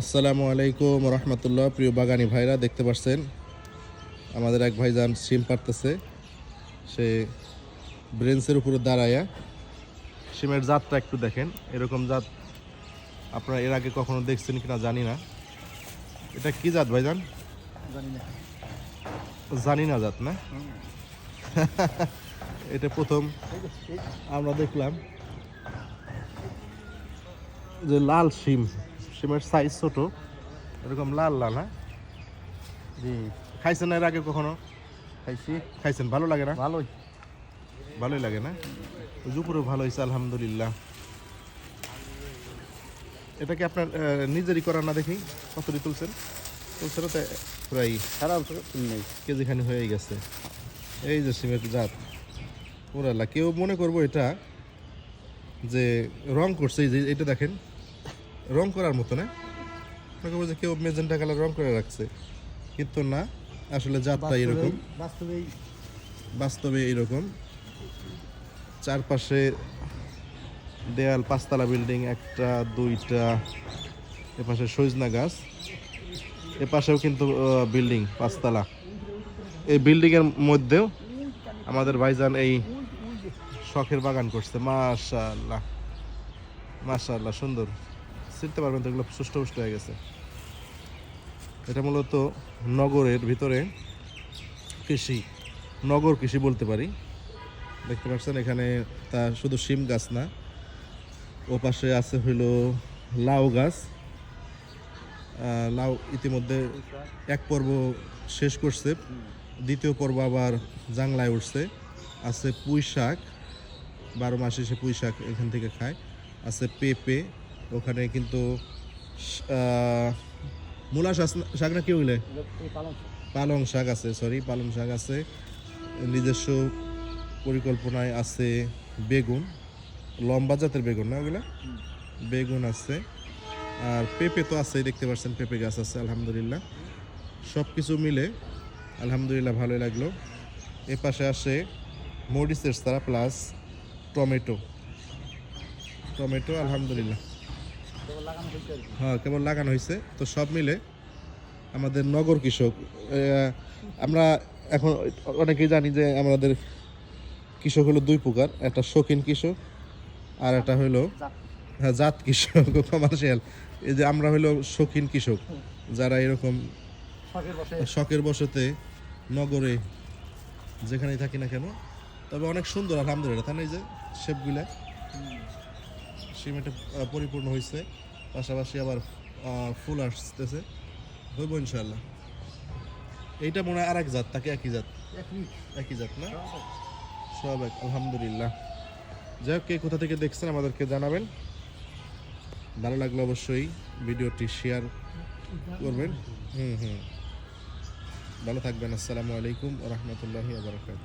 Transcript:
আসসালামু আলাইকুম রহমতুল্লাহ। প্রিয় বাগানি ভাইরা দেখতে পাচ্ছেন আমাদের এক ভাইজান সিম পারতেছে সে ব্রেঞ্চের উপরে দাঁড়ায়া। সিমের জাতটা একটু দেখেন। এরকম জাত আপনারা এর আগে কখনো দেখছেন কিনা জানি না। এটা কি জাত ভাইজান? জানি না। জানি না জাত না? এটা প্রথম আমরা দেখলাম যে লাল সিম। সিমের সাইজ ছোট। এরকম লাল লাল হ্যাঁ? জি খাইছেন না এর আগে কখনো? খাইছি। খাইছেন ভালো লাগে না? ভালোই। ভালোই লাগে না? দুপুরে ভালো হয়েছে আলহামদুলিল্লাহ। এটা কি আপনার নিজেরই করা না দেখি? কতটি তুলছেন? তুলছেন তো প্রায় খারাপ নেই। কেজিখানি হয়ে গেছে। এই যে সিমের জাত ওরালা। কেউ মনে করব এটা যে রং করছে এই যে এটা দেখেন। রং করার মতো না? মনে করব যে কেউ মেজেন্টা কালার রং করে রাখছে। কিন্তু না আসলে জাতটা এরকম। বাস্তবে এরকম। চারপাশে দেয়াল পাঁচতলা বিল্ডিং একটা দুইটা এপাশে সজনা গাছ এপাশেও কিন্তু বিল্ডিং পাঁচতলা। এই বিল্ডিংয়ের মধ্যেও আমাদের ভাইজান এই শখের বাগান করছে। মাশাআল্লাহ। মাশাআল্লাহ সুন্দর। চিনতে পারবেন তো এগুলো সুষ্ঠু পুষ্ট হয়ে গেছে। এটা মূলত নগরের ভিতরে কৃষি, নগর কৃষি বলতে পারি। দেখতে পাচ্ছেন এখানে তা শুধু শিম গাছ না, ও পাশে আছে হইল লাউ গাছ। লাউ ইতিমধ্যে এক পর্ব শেষ করছে, দ্বিতীয় পর্ব আবার জাংলায় উঠছে। আছে পুঁই শাক, বারো মাসে সে পুঁই শাক এখান থেকে খায়। আছে পেঁপে ওখানে কিন্তু মূলা শাক না কি হইলে পালং শাক আছে সরি পালং শাক আছে। নিজস্ব পরিকল্পনায় আছে বেগুন, লম্বা জাতের বেগুন না ওগুলা? বেগুন আছে। আর পেঁপে তো আছে দেখতে পাচ্ছেন পেঁপে গাছ আছে, আলহামদুলিল্লাহ। সব কিছু মিলে আলহামদুলিল্লাহ ভালোই লাগল। এ পাশে আসে মরিচের সারা প্লাস টমেটো। টমেটো, আলহামদুলিল্লাহ লাগানো হয়েছে আর কি হ্যাঁ কেবল লাগানো হয়েছে তো সব মিলে আমাদের নগর কৃষক আমরা এখন অনেকেই জানি যে আমাদের কৃষক হলো দুই প্রকার, একটা শৌখিন কৃষক আর একটা হলো হ্যাঁ জাত কৃষক কমার্শিয়াল এই যে আমরা হলো শৌখিন কৃষক, যারা এরকম শখের বসে শখের বসতে নগরে যেখানেই থাকি না কেন, তবে অনেক সুন্দর, আলহামদুলিল্লাহ। তাই না এই যে, শেপগুলা? সিমেন্টে পরিপূর্ণ হয়েছে পাশাপাশি আবার ফুল আসতেছে। হইব ইনশাল্লাহ এইটা মনে হয় আর এক জাত তাকে একই জাত? একই জাত না? সব এক, আলহামদুলিল্লাহ। যাই হোক, কে কোথা থেকে দেখছেন আমাদেরকে জানাবেন। ভালো লাগলে অবশ্যই ভিডিওটি শেয়ার করবেন। হুম হুম। ভালো থাকবেন। আসসালামু আলাইকুম রহমতুল্লাহি আবরকাত